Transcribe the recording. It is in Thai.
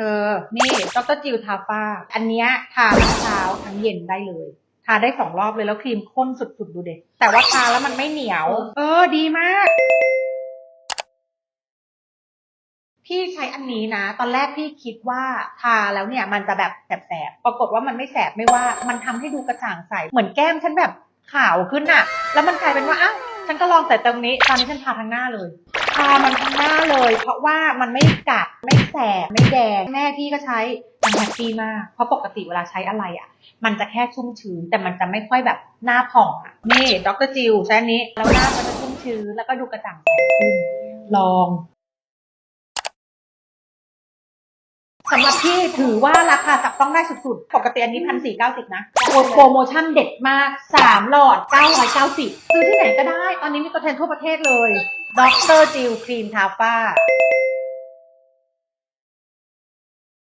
เธอ นี่ดรจิวทาฟ้า อันเนี้ยทาทั้งเช้าทั้งเย็นได้เลย ทาได้สองรอบเลยแล้วครีมข้นสุดๆ ดูเด็แต่ว่าทาแล้วมันไม่เหนียว เออ ดีมาก พี่ใช้อันนี้นะ ตอนแรกพี่คิดว่าทาแล้วเนี่ย มันจะแบบแสบๆ ปรากฏว่ามันไม่แสบไม่ว่า มันทำให้ดูกระจ่างใส เหมือนแก้มฉันแบบขาวขึ้นอะแล้วมันกลายเป็นว่าอ้าวฉันก็ลองแต่ตรงนี้ ตอนนี้ฉันทาทั้งหน้าเลย ทามันทั้งหน้าเลย เพราะว่ามันไม่กัดไม่แสบไม่แดงแม่พี่ก็ใช้มันแฮปปี้มากเพราะปกติเวลาใช้อะไรอะ มันจะแค่ชุ่มชื้น แต่มันจะไม่ค่อยแบบหน้าผ่องอะนี่ดรจิวใช้อันนี้ แล้วหน้ามันจะชุ่มชื้นแล้วก็ดูกระจ่างใสขึ้นลอง สำหรับพี่ถือว่าราคาจับต้องได้สุดๆ ปกติอันนี้พันสี่เก้าสิบนะโปรโมชั่นเด็ดมากสามหลอดเก้าร้อยเก้าสิบซื้อที่ไหนก็ได้ ตอนนี้มีตัวแทนทั่วประเทศเลยด็อกเตอร์จิลครีมทาฟ้า